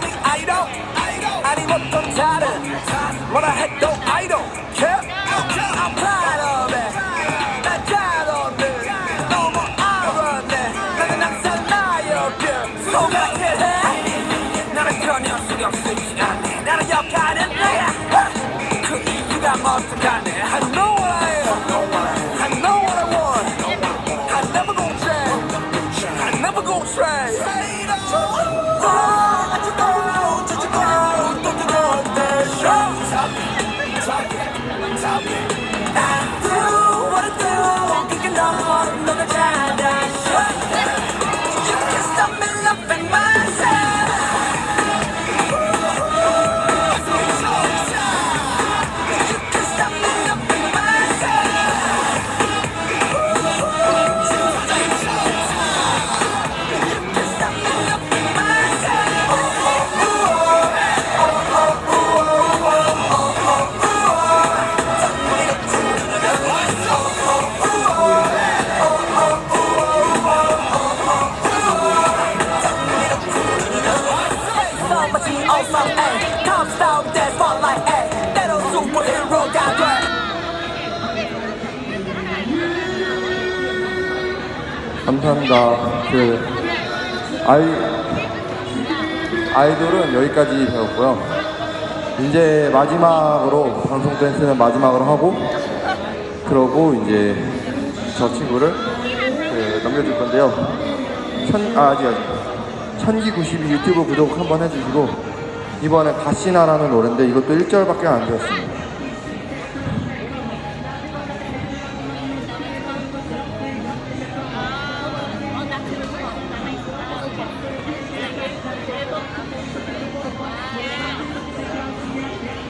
can't call me idol. 아니 어떤 다른 뭐라 해도 I don't care. I'm proud of it. 난 잘없네. 너무 알았네. 나는 항상 나의 별. 소각해 해. 나는 전혀 신경 쓰지 않네. 나는 역할은 내가. 그 이유가 어떡하네. I know what I am. I know what I want. I never gon' change. I never gon' change. 마치 감사합니다. 그 아이 아이돌은 여기까지 배웠고요. 이제 마지막으로 방송 댄스는 마지막으로 하고 그러고 이제 저 친구를 그 넘겨줄 건데요. 천 아, 아직 아직 천기 92 유튜브 구독 한번 해주시고 이번에 다시나라는 노래인데 이것도 1절밖에 안 되었습니다.